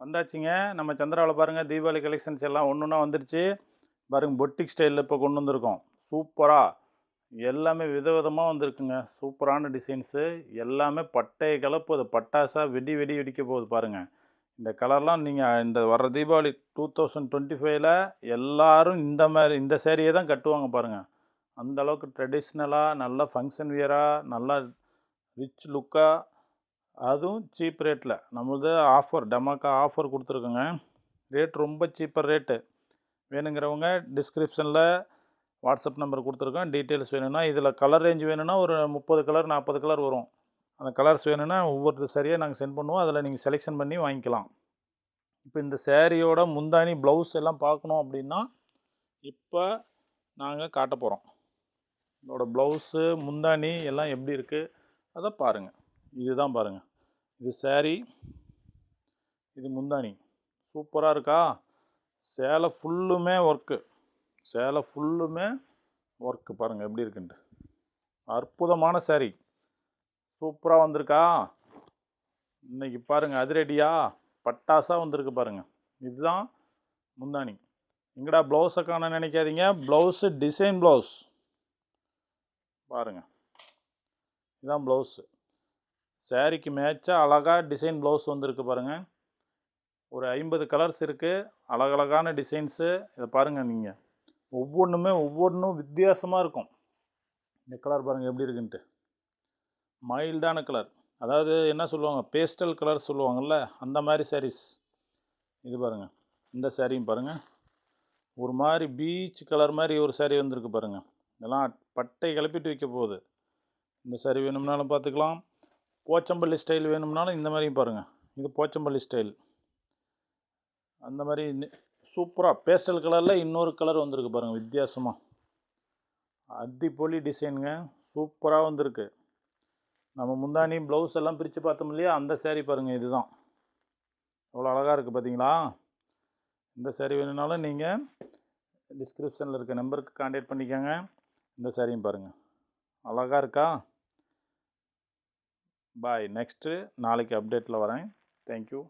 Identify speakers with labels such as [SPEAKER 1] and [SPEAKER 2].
[SPEAKER 1] வந்தாச்சுங்க. நம்ம சந்திராவில் பாருங்கள் தீபாவளி கலெக்ஷன்ஸ் எல்லாம் ஒன்று ஒன்றா வந்துருச்சு பாருங்கள் பொட்டிக் ஸ்டைலில் இப்போ கொண்டு வந்திருக்கோம். சூப்பராக எல்லாமே விதவிதமாக வந்திருக்குங்க. சூப்பரான டிசைன்ஸு எல்லாமே பட்டை கலப்பு அது பட்டாசாக வெடி வெடி வெடிக்க போகுது பாருங்கள் இந்த கலர்லாம் நீங்கள் இந்த வர தீபாவளி டூ தௌசண்ட் டுவெண்ட்டி ஃபைவ்ல எல்லோரும் இந்த மாதிரி இந்த சேரீயை தான் கட்டுவாங்க பாருங்கள் அந்த அளவுக்கு ட்ரெடிஷ்னலாக நல்லா ஃபங்க்ஷன் வியராக நல்லா ரிச் லுக்காக அதுவும் சீப் ரேட்டில் நம்மளது ஆஃபர் டமாக்கா ஆஃபர் கொடுத்துருக்குங்க. ரேட் ரொம்ப சீப்பர் ரேட்டு வேணுங்கிறவங்க டிஸ்கிரிப்ஷனில் வாட்ஸ்அப் நம்பர் கொடுத்துருக்கோம். டீட்டெயில்ஸ் வேணும்னா இதில் கலர் ரேஞ்ச் வேணும்னா ஒரு முப்பது கலர் நாற்பது கலர் வரும். அந்த கலர்ஸ் வேணும்னா ஒவ்வொரு சரியாக நாங்கள் சென்ட் பண்ணுவோம். அதில் நீங்கள் செலெக்ஷன் பண்ணி வாங்கிக்கலாம். இப்போ இந்த சேரீயோட முந்தானி ப்ளவுஸ் எல்லாம் பார்க்கணும் அப்படின்னா இப்போ நாங்கள் காட்ட போகிறோம் இதோட ப்ளவுஸு முந்தானி எல்லாம் எப்படி இருக்குது அதை பாருங்கள் இதுதான் பாருங்கள் இது saree இது முந்தானி சூப்பராக இருக்கா? சேலை ஃபுல்லுமே ஒர்க்கு சேலை ஃபுல்லுமே ஒர்க்கு பாருங்கள் எப்படி இருக்குன்ட்டு. அற்புதமான saree. சூப்பராக வந்திருக்கா? இன்னைக்கு பாருங்கள் அதிரடியா பட்டாசாக வந்திருக்கு பாருங்கள் இதுதான் முந்தானி எங்கடா ப்ளவுஸை காண நினைக்காதீங்க. ப்ளவுஸு டிசைன் ப்ளவுஸ் பாருங்கள் இதுதான் ப்ளவுஸு சாரிக்கு மேட்சாக அழகாக டிசைன் ப்ளவுஸ் வந்திருக்கு பாருங்கள் ஒரு ஐம்பது கலர்ஸ் இருக்குது அழகழகான டிசைன்ஸு இதை பாருங்கள் நீங்கள் ஒவ்வொன்றுமே ஒவ்வொன்றும் வித்தியாசமாக இருக்கும். இந்த கலர் பாருங்கள் எப்படி இருக்குன்ட்டு. மைல்டான கலர் அதாவது என்ன சொல்லுவாங்க? பேஸ்டல் கலர் சொல்லுவாங்கள்ல அந்த மாதிரி சாரீஸ் இது பாருங்கள் இந்த சாரியும் பாருங்கள் ஒரு மாதிரி பீச் கலர் மாதிரி ஒரு saree வந்திருக்கு பாருங்கள் இதெல்லாம் பட்டை கிளப்பிட்டு வைக்க போகுது. இந்த saree வேணும்னாலும் பார்த்துக்கலாம். போச்சம்பள்ளி ஸ்டைல் வேணும்னாலும் இந்த மாதிரியும் பாருங்கள் இது போச்சம்பள்ளி ஸ்டைல் அந்த மாதிரி சூப்பராக பேஸ்டல் கலரில் இன்னொரு கலர் வந்திருக்கு பாருங்கள் வித்தியாசமாக அத்திப்பொலி டிசைனுங்க சூப்பராக வந்திருக்கு. நம்ம முந்தானி ப்ளவுஸ் எல்லாம் பிரித்து பார்த்தோம் இல்லையா அந்த சேரீ பாருங்கள் இதுதான். எவ்வளோ அழகாக இருக்குது பார்த்தீங்களா இந்த சேரீ வேணும்னாலும் நீங்கள் டிஸ்கிரிப்ஷனில் இருக்க நம்பருக்கு காண்டாக்ட் பண்ணிக்கோங்க. இந்த சேரீயும் பாருங்கள் அழகாக இருக்கா? பாய் நெக்ஸ்ட்டு நாளைக்கு அப்டேட்டில் வரேன். தேங்க்யூ